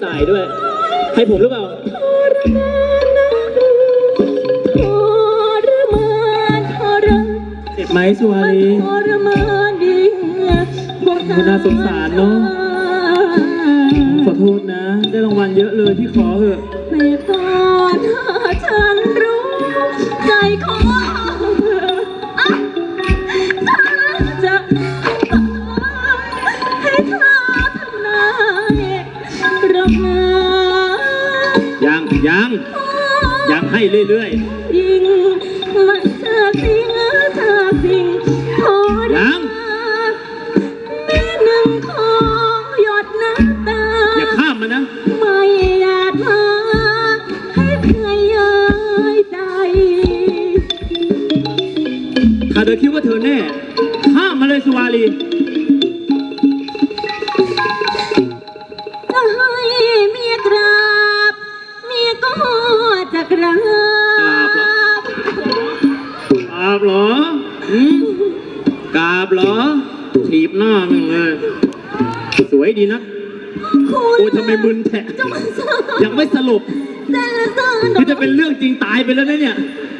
โหบอกไม่จ่ายด้วย ให้ผมหรือเปล่าทรมานทรเจ็บไหมสุวารีทรมานยิ่งกว่าคุณน่าสงสารเนอะขอโทษนะ ได้รางวัลเยอะเลยพี่ขอเถอะ ไม่พอถ้าฉันรู้ ยัง ยังให้เรื่อยยิ่ ออืมกราบเหรอถีบหน้ามึงเลย สวยดีนะคุณโอ้ยทำไมมึนแทะจะมาสร้างยังไม่สรุปแต่ละสร้างคือจะเป็นเรื่องจริงตายไปแล้วนะเนี่ย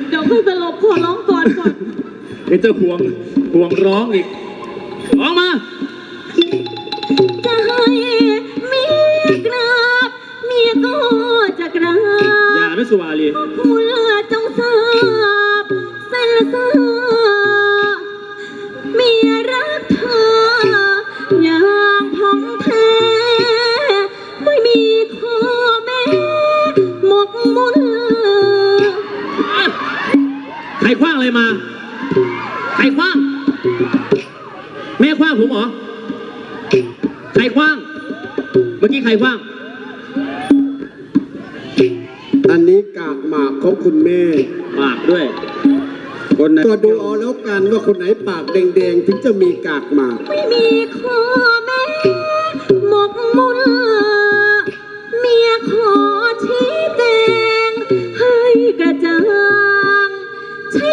เดี๋ยวคือสลบขอร้องก่อนก่อน เดี๋ยวจะห่วงห่วงร้องอีก ร้องมา จะให้เมียกราบเมียก็จะกราบอย่านะสุวารีคุณ ว้าง อันนี้กากหมากของคุณแม่ ปากด้วย คนไหนก็ดูเอาแล้วกันว่าคนไหนปากแดงๆ ถึงจะมีกากหมาก ไม่มีข้อแม้หมกมุ่นเมียขอชี้แจงให้กระจ่างใช่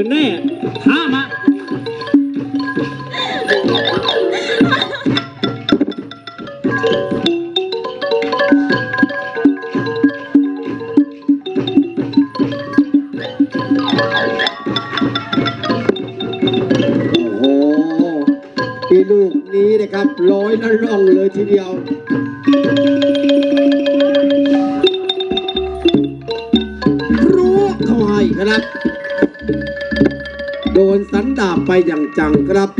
ถ้าเธอแน่ข้ามาโอ้โหลูกนี้นะครับร้อยละร่องเลยทีเดียว รู้เขาให้ครับ นสันดาบไปอย่างจังครับ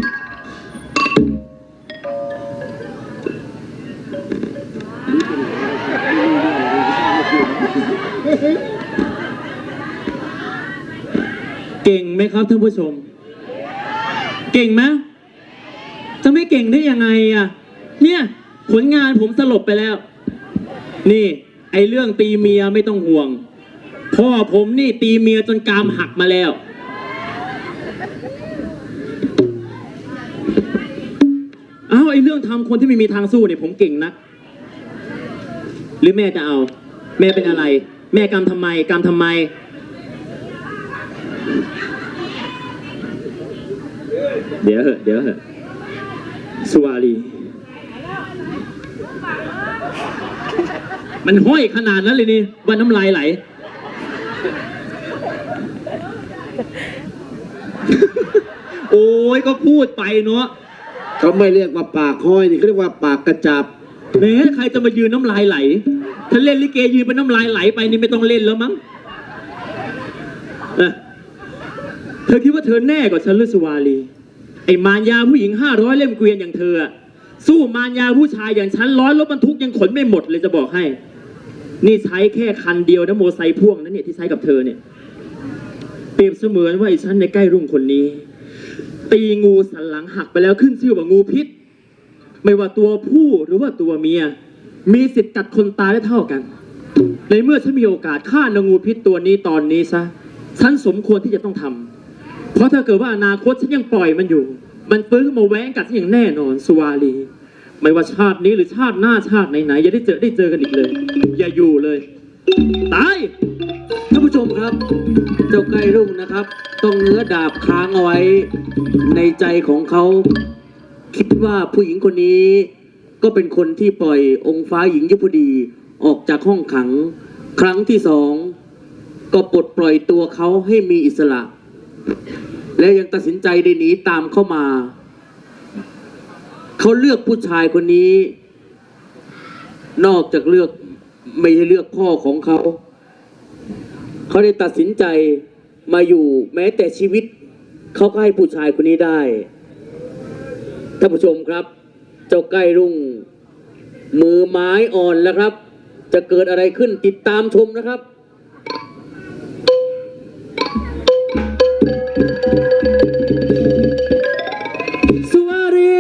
เก่งไหมครับท่านผู้ชม เก่งไหมจะไม่เก่งได้ยังไงอะ เนี่ยผลงานผมสลบไปแล้ว นี่ ไอเรื่องตีเมียไม่ต้องห่วง พ่อผมนี่ตีเมียจนกรามหักมาแล้ว อ้าไอ้เรื่องทำคนที่ไม่มีทางสู้เนี่ยผมเก่งนักหรือแม่จะเอา แม่เป็นอะไร แม่กรรมทำไมกรรมทำไม เดี๋ยวเหอะเดี๋ยวเหอะสุวารีมันห้อยขนาดนั้นเลยนี่ว่าน้ำลายไหล โอ้ยก็พูดไปเนาะเขาไม่เรียกว่าปากห้อยนี่เขาเรียกว่าปากกระจับแหม้ใครจะมายืนน้ำลายไหล ถ้าเล่นลิเกยืนเป็นน้ำลายไหลไปนี่ไม่ต้องเล่นแล้วมั้งเอ้อเธอคิดว่าเธอแน่กว่าฉันหรือสุวารีไอ้มารยาผู้หญิงห้าร้อยเล่มเกวียนอย่างเธออะสู้มารยาผู้ชายอย่างฉันร้อยรถบรรทุกยังขนไม่หมดเลยจะบอกให้ นี่ใช้แค่คันเดียวนะโมอไซค์พ่วงนั่นเนี่ยที่ใช้กับเธอเนี่ยรียบเสมือนว่าไอ้ฉันในใกล้รุ่งคนนี้ ตีงูสันหลังหักไปแล้วขึ้นชื่อว่างูพิษ ไม่ว่าตัวผู้หรือว่าตัวเมีย มีสิทธิ์กัดคนตายได้เท่ากัน ในเมื่อฉันมีโอกาสฆ่านางงูพิษตัวนี้ตอนนี้ซะฉันสมควรที่จะต้องทำเพราะถ้าเกิดว่าอนาคตฉันยังปล่อยมันอยู่ มันฟื้นขึ้นมาแหวงกัดฉันอย่างแน่นอนสุวารีไม่ว่าชาตินี้หรือชาติหน้าชาติไหนๆอย่าได้เจอได้เจอกันอีกเลย อย่าอยู่เลย ตาย ครับ เจ้าไก่รุ่งนะครับ ต้องเนื้อดาบค้างเอาไว้ในใจของเขา คิดว่าผู้หญิงคนนี้ ก็เป็นคนที่ปล่อยองค์ฟ้าหญิงยุพดีออกจากห้องขัง ครั้งที่สองก็ปลดปล่อยตัวเขาให้มีอิสระ และยังตัดสินใจได้หนีตามเข้ามา เขาเลือกผู้ชายคนนี้ นอกจากเลือกไม่ใช่เลือกพ่อของเขา เขาได้ตัดสินใจมาอยู่แม้แต่ชีวิต เขาก็ให้ผู้ชายคนนี้ได้ท่านผู้ชมครับ เจ้าใกล้รุ่ง มือไม้อ่อนแล้วครับ จะเกิดอะไรขึ้นติดตามชมนะครับสุวารี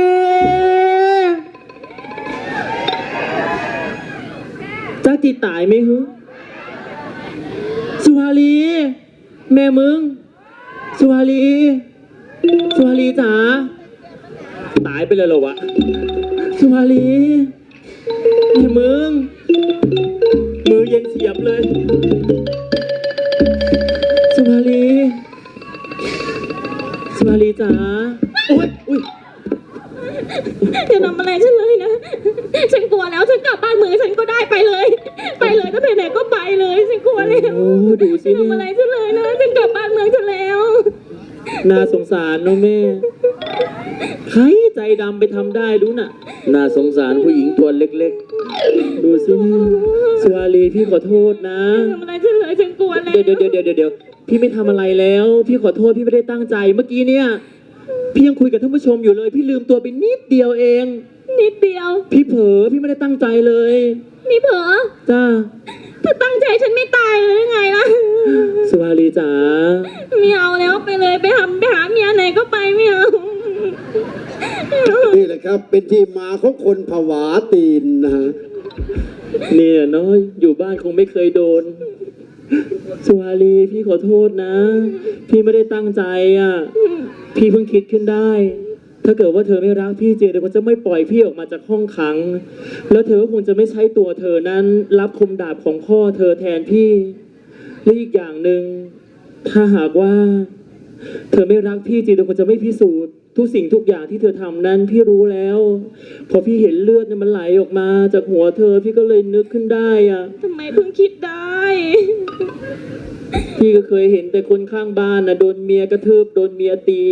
จ้าจีตายไหมฮึี แม่มึง สุภารีสุภารีจ๋า ตายไปเลยเหรอวะ สุภารีแม่มึง ทำได้ดูน่ะ น่าสงสารผู้หญิงตัวเล็กดูสิเนี่ยสวาลีพี่ขอโทษนะ ทำอะไรฉันเลยฉันกลัวแล้วเดี๋ยวเดี๋ยวเดี๋ยวเดี๋ยวเดี๋ยวพี่ไม่ทำอะไรแล้ว พี่ขอโทษพี่ไม่ได้ตั้งใจ เมื่อกี้เนี่ย พี่ยังคุยกับท่านผู้ชมอยู่เลย พี่ลืมตัวไปนิดเดียวเอง นิดเดียว พี่เผลอพี่ไม่ได้ตั้งใจเลย นี่เผลอจ้าถ้าตั้งใจฉันไม่ตายเลยยังไงล่ะสวาลีจ๋าไม่เอาแล้วไปเลยไปหาไปหาเมียไหนก็ไปไม่เอาไม่เอา นี่แหละครับ เป็นที่มาของคนผวาตีนนะฮะเนี่ยเนาะอยู่บ้านคงไม่เคยโดนสวาลีพี่ขอโทษนะ พี่ไม่ได้ตั้งใจอะ พี่เพิ่งคิดขึ้นได้ ถ้าเกิดว่าเธอไม่รักพี่จริงเดี๋ยวก็จะไม่ปล่อยพี่ออกมาจากห้องขัง แล้วเธอก็คงจะไม่ใช้ตัวเธอนั้น รับคมดาบของพ่อเธอแทนพี่และอีกอย่างหนึ่งถ้าหากว่า เธอไม่รักพี่จริงเดี๋ยวคงจะไม่พิสูจน์ ทุกสิ่งทุกอย่างที่เธอทำนั้นพี่รู้แล้ว พอพี่เห็นเลือดเนี่ยมันไหลออกมา จากหัวเธอพี่ก็เลยนึกขึ้นได้อะทำไมเพิ่งคิดได้ พี่ก็เคยเห็นแต่คนข้างบ้านนะโดนเมียกระทืบโดนเมียตี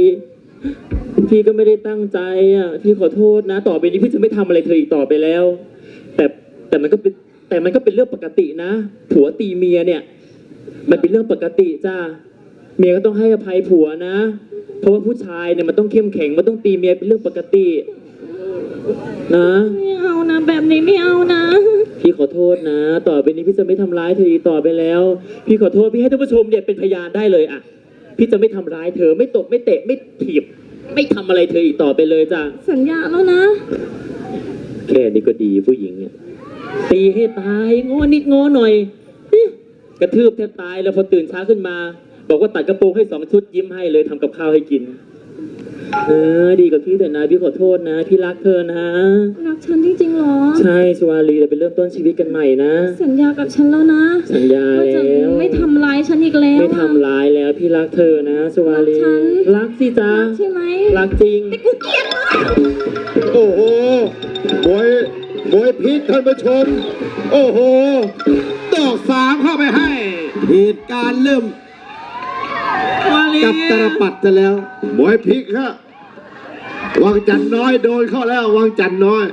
พี่ก็ไม่ได้ตั้งใจอะพี่ขอโทษนะ ต่อไปนี้พี่จะไม่ทำอะไรเธออีกต่อไปแล้ว แต่แต่มันก็เป็นแต่มันก็เป็นเรื่องปกตินะผัวตีเมียเนี่ย มันเป็นเรื่องปกติจ้าเมียก็ต้องให้อภัยผัวนะ เพราะว่าผู้ชายเนี่ยมันต้องเข้มแข็ง มันต้องตีเมียเป็นเรื่องปกติ นะ ไม่เอานะแบบนี้ไม่เอานะ พี่ขอโทษนะ ต่อไปนี้พี่จะไม่ทำร้ายเธออีกต่อไปแล้ว พี่ขอโทษพี่ให้ท่านผู้ชมเนี่ยเป็นพยานได้เลยอะพี่จะไม่ทำร้ายเธอไม่ตบไม่เตะไม่ถีบ ไม่ทำอะไรเธออีกต่อไปเลยจ้ะ สัญญาแล้วนะ แค่นี้ก็ดีผู้หญิงเนี่ยตีให้ตายงอนิดงอหน่อยอิ๊ะกระทืบแทบตายแล้วพอตื่นเช้าขึ้นมา บอกว่าตัดกระโปรงให้สองชุดยิ้มให้เลยทำกับข้าวให้กิน เออดีกับพี่เถอะนะพี่ขอโทษนะ พี่รักเธอนะ รักฉันจริงๆเหรอ ใช่สวาลีเราไปเริ่มต้นชีวิตกันใหม่นะ สัญญากับฉันแล้วนะ สัญญาว่าจะแล้วไม่ทำร้ายฉันอีกแล้วไม่ทำร้ายแล้วพี่รักเธอนะสวาลีรักฉันรักสิจ๊ะรักใช่ไหมรักจริงกูเกลียดมากโอ้โหมวยมวยพิษท่านผู้ชม โอ้โหตอกสามเข้าไปให้ เหตุการณ์เริ่ม วาลีกับตรปัดจะแล้วมวยพลิกฮะวังจันทร์น้อยโดนเข้าแล้ววังจันทร์น้อย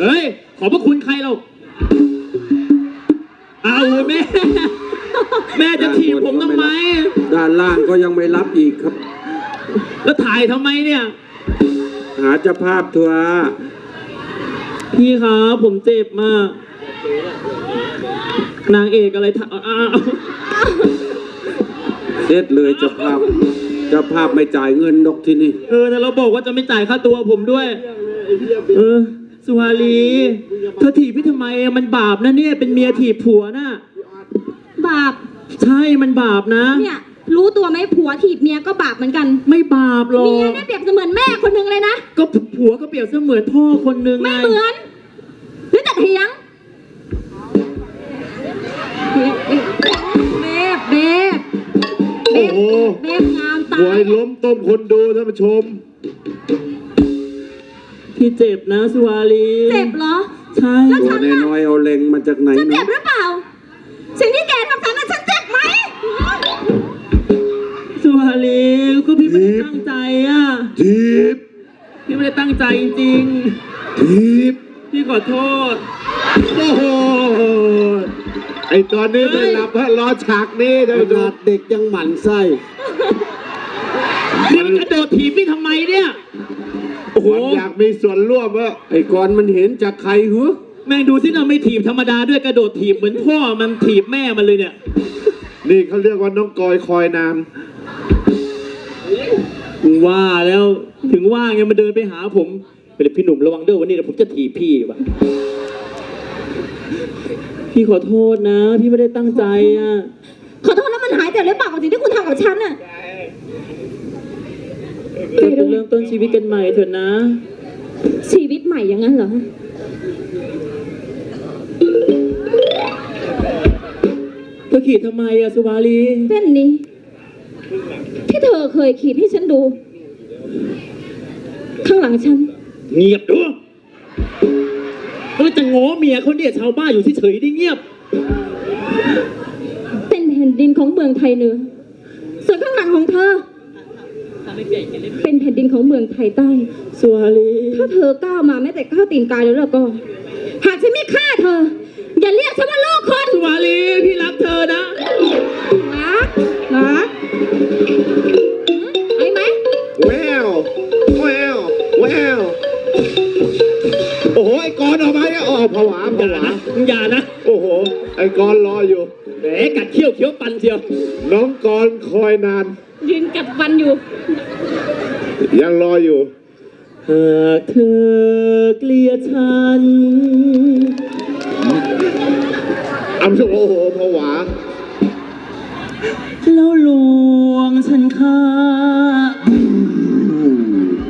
เฮ้ย ขอบพระคุณใครเราเอาแม่ แม่จะถีบผมทำไม ด้านล่างก็ยังไม่รับอีกครับ แล้วถ่ายทำไมเนี่ย หาเจ้าภาพทัวร์พี่ครับผมเจ็บมาก นางเอกอะไรถ่ายอ้าว เด็ดเลยเจ้าภาพเจ้าภาพไม่จ่ายเงินดอกที่นี่ เออแต่เราบอกว่าจะไม่จ่ายค่าตัวผมด้วย เออ สุวารีเธอถีบพี่ทำไมอะมันบาปนะเนี่ย เป็นเมียถีบผัวน่ะ บาป ใช่ มันบาปนะ เนี่ย รู้ตัวไหมผัวถีบเมียก็บาปเหมือนกัน ไม่บาปหรอเมียก เนี่ยเปรียบเสมือนแม่คนหนึงเลยนะ ก็ผัวก็เปรียบเสมือนพ่อคนหนึ่งไงไม่เหมือนหรือแต่เถียง อ้โหเบบงามตาบวยล้มต้มคนดูท่านผู้ชม พี่เจ็บนะสุวารีเจ็บเหรอ ใช่แล้วตัวน้อยๆเอาเล็งมาจากไหนฉันเจ็เนาะบหรือเปล่า สิ่งที่แกทำฉันน่ะฉันเจ็บไหมสุวารีก็พี่ไม่ได้ตั้งใจอะทีบพี่ไม่ได้ตั้งใจจริงทีบๆพี่ขอโทษ โอ้โห ไอตอนนี้ไม่หลับฮะรอฉากนี้ท่านขผู้ชนามดเด็กยังหมั่นไส้พี่มันกระโดดถีบพี่ทำไมเนี่ย โอ้โห มันอยากมีส่วนร่วมอะไอ้กอนมันเห็นจากใครหัวแม่งดูสิเราไม่ถีบธรรมดาด้วยกระโดดถีบเหมือนพ่อมันถีบแม่มันเลยเนี่ย นี่เขาเรียกว่าน้องกอยคอยนานว่าแล้วถึงว่าไงมาเดินไปหาผมเป็นพี่หนุ่มระวังเด้อวันนี้เดี๋ยวผมจะถีบพี่ว่ะ พี่ขอโทษนะ พี่ไม่ได้ตั้งใจอะ ขอโทษแล้วมันหายเจ็บหรือเปล่ากับสิ่งที่คุณทำกับฉันน่ะ เราจะเริ่มต้นชีวิตกันใหม่เถอะนะ ชีวิตใหม่อย่างนั้นเหรอ เธอขีดทำไมอะสุวารีเส้นนี้ ที่เธอเคยขีดให้ฉันดู ข้างหลังฉัน เงียบดู แล้วจะง้อเมียเขาเนี่ยชาวบ้านอยู่เฉยๆได้เงียบ เป็นแผ่นดินของเมืองไทยเหนือ ส่วนข้างหลังของเธอ เป็นแผ่นดินของเมืองไทยใต้สุวารีถ้าเธอก้าวมาแม้แต่ก้าวตีนกายแล้วแล้วก็ หากฉันไม่ฆ่าเธอ อย่าเรียกฉันว่าลูกคน อ้กอนรออยู่ แหมกัดเขี้ยวเคี้ยวปันเชียว น้องกอนคอยนาน ยืนกัดฟันอยู่ ยังรออยู่ หากเธอเกลียดฉันอำโอ้โหผวา แล้วลวงฉันค่า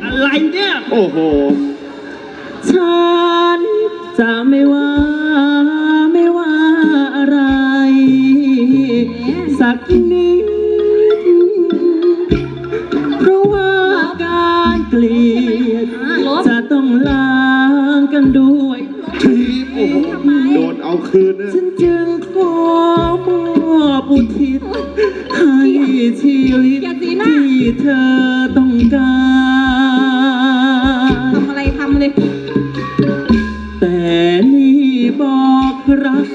อะไรเนี่ย โอ้โห กันด้วยทีบโอ้โหโดนเอาคืนนะฉันจึงขอมอบอุทิศให้ชีวิตอย่าสีหน้าที่เธอต้องการทำอะไรทำเลย แต่นี่บอกรัก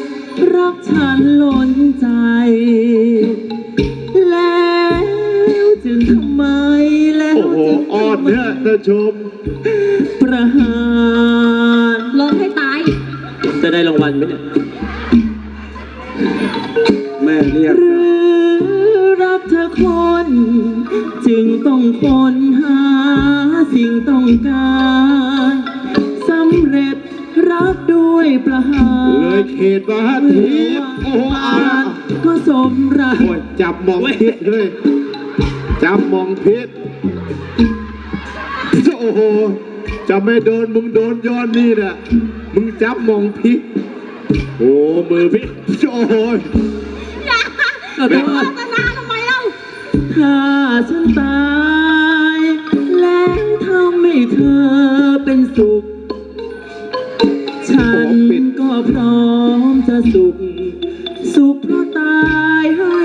รักฉันล้นใจ แล้วจึงทำไมแล้วโอ้โหจึงอ้อนทำไมเนี่ยท่านชมประหารร้องให้ตาย จะได้รางวัลไหมเนี่ยแม่เรียกหรือรักเธอคน จึงต้องค้นหาสิ่งต้องการสำเร็จรักด้วยประหารเลยเขตมาฮะทีบโอ้โหเอาละก็สมรัก โอ้ยจับมองพิษเลยจับมองพิษโอ้โห จะไม่โดนมึงโดนย้อนนี่แหละมึงจับมองพี่โอ้มือพี่โอ้โอย่าจะโดนตนาทำไมเล่าถ้าฉันตายแล้วทำให้เธอเป็นสุข ฉันก็พร้อมจะสุข สุขเพราะตายให้